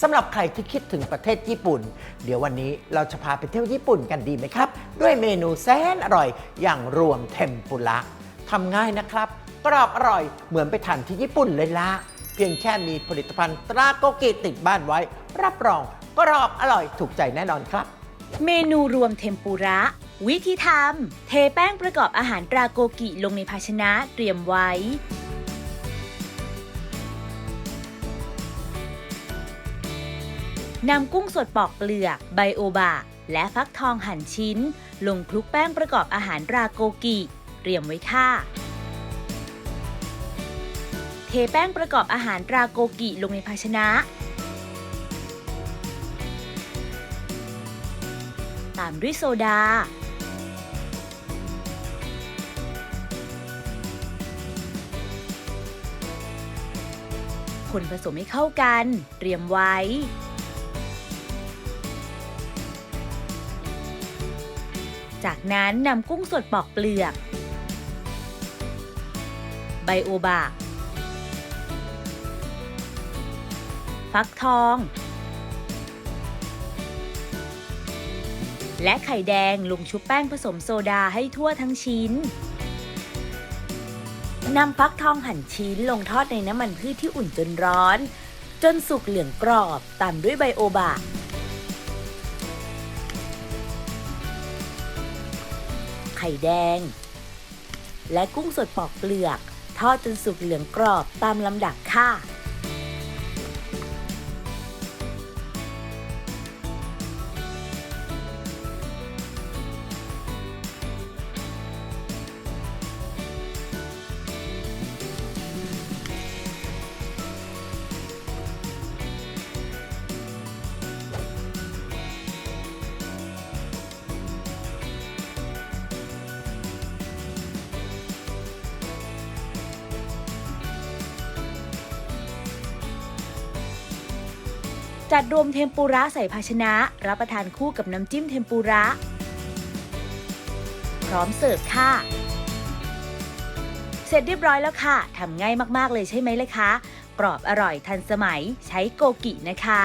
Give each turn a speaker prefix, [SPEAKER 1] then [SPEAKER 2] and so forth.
[SPEAKER 1] สำหรับใครที่คิดถึงประเทศญี่ปุ่น เดี๋ยววันนี้เราจะพาไปเที่ยวญี่ปุ่นกันดีไหมครับ ด้วยเมนูแสนอร่อยอย่างรวมเทมปุระทำง่ายนะครับ กรอบอร่อยเหมือนไปทานที่ญี่ปุ่นเลยละเพียงแค่มีผลิตภัณฑ์ตราโกกิติดบ้านไว้ รับรองกรอบอร่อยถูกใจแน่นอนครับ
[SPEAKER 2] เมนูรวมเทมปุระ วิธีทำเทแป้งประกอบอาหารตราโกกิลงในภาชนะเตรียมไว้ นำกุ้งสดปอกเปลือก ไบโอบะ และฟักทองหั่นชิ้น ลงคลุกแป้งประกอบอาหารราโกกิเตรียมไว้ค่ะ เทแป้งประกอบอาหารราโกกิลงในภาชนะ ตามด้วยโซดา คนผสมให้เข้ากัน เตรียมไว้ จากนั้นนำกุ้งสดปอกเปลือกไบโอบะฟักทอง และไข่แดงลงชุบแป้งผสมโซดาให้ทั่วทั้งชิ้นนำฟักทองหั่นชิ้นลงทอดในน้ำมันพืชที่อุ่นจนร้อน จนสุกเหลืองกรอบตามด้วยไบโอบะ ไข่แดง และกุ้งสดปอกเปลือก ทอดจนสุกเหลืองกรอบตามลำดับค่ะ จัดรวมเทมปุระใส่ภาชนะ รับประทานคู่กับน้ำจิ้มเทมปุระ พร้อมเสิร์ฟค่ะ เสร็จเรียบร้อยแล้วค่ะทำง่ายมากๆเลยใช่ไหมเลยคะกรอบอร่อยทันสมัยใช้โกกินะคะ